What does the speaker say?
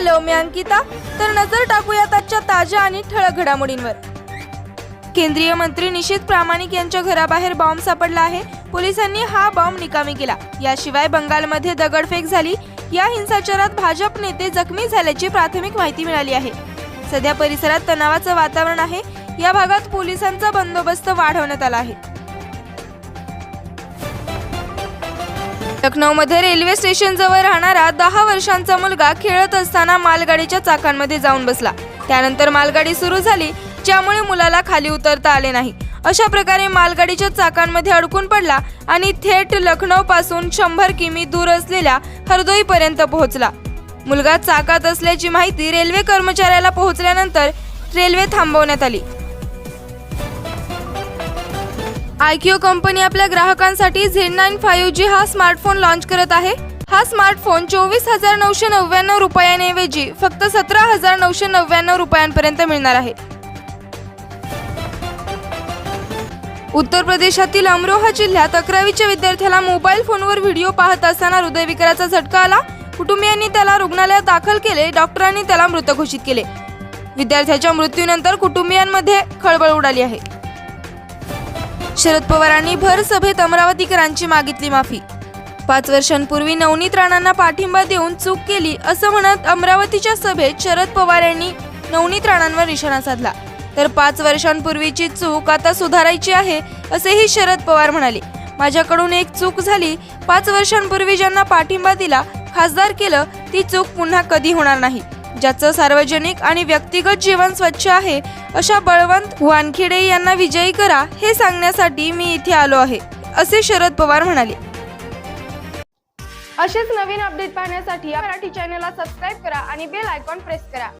Hello मी अंकिता. तर नजर टाकूयात आजच्या ताज्या आणि ठळक घडामोडींवर. केंद्रीय मंत्री निशित प्रामाणिक यांच्या घराबाहेर बॉम्ब सापडला आहे. पोलिसांनी हा बॉम्ब निकामी केला. याशिवाय बंगालमध्ये दगडफेक झाली. या हिंसाचारात भाजप नेते जखमी झाल्याची प्राथमिक माहिती मिळाली आहे. सध्या परिसरात तणावाचं वातावरण आहे. या भागात पोलिसांचा बंदोबस्त वाढवण्यात आला आहे. लखनौमध्ये रेल्वे स्टेशन जवळ राहणारा दहा वर्षांचा मुलगा खेळत असताना मालगाडीच्या चाकांमध्ये जाऊन बसला. त्यानंतर मालगाडी सुरू झाली ज्यामुळे मुलाला खाली उतरता आले नाही. अशा प्रकारे मालगाडीच्या चाकांमध्ये अडकून पडला आणि थेट लखनौ पासून शंभर किमी दूर असलेल्या हरदोई पर्यंत पोहोचला. मुलगा चाकात असल्याची माहिती रेल्वे कर्मचाऱ्याला पोहोचल्यानंतर रेल्वे थांबवण्यात आली. आयक्यू कंपनी आपल्या ग्राहकांसाठी झेड नाईन फाईव्ह जी हा स्मार्टफोन लॉन्च करत आहे. हा स्मार्टफोन चोवीस हजार नऊशे नव्याण्णव रुपयांऐवजी फक्त सतरा हजार नऊशे नव्याण्णव रुपयांपर्यंत मिळणार आहे. उत्तर प्रदेशातील अमरोहा जिल्ह्यात अकरावीच्या विद्यार्थ्याला मोबाईल फोनवर व्हिडिओ पाहत असताना हृदयविकाराचा झटका आला. कुटुंबियांनी त्याला रुग्णालयात दाखल केले. डॉक्टरांनी त्याला मृत घोषित केले. विद्यार्थ्याच्या मृत्यूनंतर कुटुंबियांमध्ये खळबळ उडाली आहे. शरद पवारांनी भर सभेत अमरावतीकरांची मागितली माफी. पाच वर्षांपूर्वी नवनीत राणांना पाठिंबा देऊन चूक केली असं म्हणत अमरावतीच्या सभेत शरद पवार यांनी नवनीत राणांवर निशाणा साधला. तर पाच वर्षांपूर्वीची चूक आता सुधारायची आहे असेही शरद पवार म्हणाले. माझ्याकडून एक चूक झाली पाच वर्षांपूर्वी ज्यांना पाठिंबा दिला खासदार केलं ती चूक पुन्हा कधी होणार नाही. ज्याचं सार्वजनिक आणि व्यक्तिगत जीवन स्वच्छ आहे अशा बळवंत वानखेडे यांना विजयी करा हे सांगण्यासाठी मी इथे आलो आहे असे शरद पवार म्हणाले. असेच नवीन अपडेट पाहण्यासाठी या मराठी चॅनलला सबस्क्राईब करा आणि बेल आयकॉन प्रेस करा.